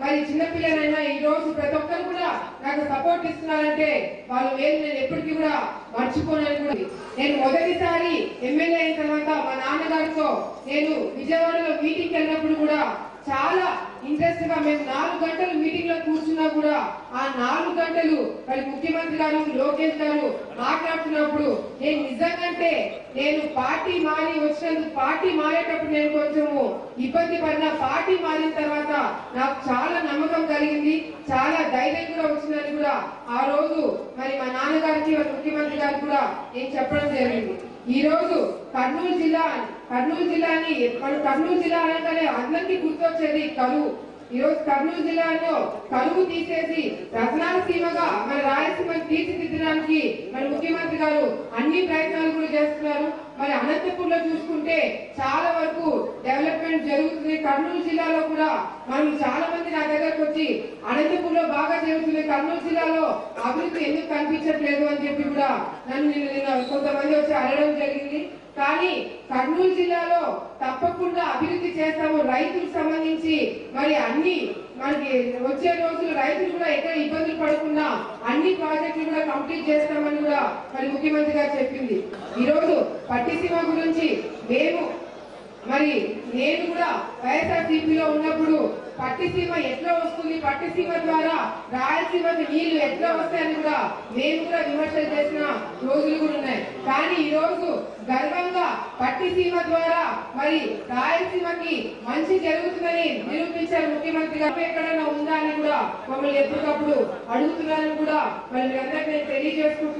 మరి చిన్నపిల్లలైనా ఈ రోజు ప్రతి ఒక్కరు కూడా నాకు సపోర్ట్ ఇస్తున్నారంటే వాళ్ళ వేలు నేను ఎప్పటికీ కూడా మర్చిపోనని కూడా. నేను మొదటిసారి ఎమ్మెల్యే అయిన తర్వాత మా నాన్నగారితో నేను విజయవాడలో మీటింగ్ వెళ్ళినప్పుడు కూడా చాలా ఇంట్రెస్ట్గా మేము నాలుగు గంటలు మీటింగ్లో కూర్చున్నా కూడా ఆ నాలుగు గంటలు మరి ముఖ్యమంత్రి గారు లోకేష్ గారు మాట్లాడుతున్నప్పుడు నేను నిజంగంటే నేను పార్టీ మారి వచ్చినందుకు పార్టీ మారేటప్పుడు నేను కొంచెము ఇబ్బంది పడిన పార్టీ మారిన తర్వాత నాకు చాలా ధైర్యం కూడా వచ్చిందని కూడా ఆ రోజు మరి మా నాన్నగారికి మరి ముఖ్యమంత్రి గారికి కూడా నేను చెప్పడం జరిగింది. ఈ రోజు కర్నూలు జిల్లా కర్నూలు జిల్లాని మన కర్నూలు జిల్లా అనగానే అందరికీ గుర్తొచ్చేది కరువు. ఈ రోజు కర్నూలు జిల్లాలో కరువు తీసేసి రత్నాల సీమగా మన రాయలసీమను తీర్చిదిద్దడానికి మన ముఖ్యమంత్రి గారు అన్ని ప్రయత్నాలు కూడా చేస్తున్నారు. మరి అనంతపూర్లో చూసుకుంటే చాలా వరకు డెవలప్మెంట్ జరుగుతుంది. కర్నూలు జిల్లాలో కూడా మనం చాలా మంది నా దగ్గరకు వచ్చి అనంతపూర్లో బాగా జరుగుతుంది కర్నూలు జిల్లాలో అభివృద్ధి ఎందుకు కనిపించట్లేదు అని చెప్పి కూడా నన్ను నిన్న నిన్న కొంతమంది వచ్చి అడగడం జరిగింది. కానీ కర్నూలు జిల్లాలో తప్పకుండా అభివృద్ధి చేస్తాము. రైతులకు సంబంధించి మరి అన్ని మనకి వచ్చే రోజులు రైతులు కూడా ఎక్కడ ఇబ్బందులు పడకుండా అన్ని ప్రాజెక్టులు కూడా కంప్లీట్ చేస్తామని కూడా మరి ముఖ్యమంత్రి గారు చెప్పింది. ఈరోజు పట్టిసీమ గురించి మేము మరి నేను కూడా వైఎస్ఆర్సీపీలో ఉన్నప్పుడు పట్టిసీమ ఎట్లా వస్తుంది పట్టిసీమ ద్వారా రాయలసీమకి నీళ్ళు ఎట్లా వస్తాయని కూడా మేము కూడా విమర్శలు చేసిన రోజులు కూడా ఉన్నాయి. కానీ ఈ రోజు గర్వంగా పట్టిసీమ ద్వారా మరి రాయలసీమకి మంచి జరుగుతుందని నిరూప చూశారు ముఖ్యమంత్రి గారు ఎక్కడైనా ఉందా అని కూడా మమ్మల్ని ఎప్పటికప్పుడు అడుగుతున్నారని కూడా మరి మీరందరికీ నేను తెలియజేసుకుంటున్నాను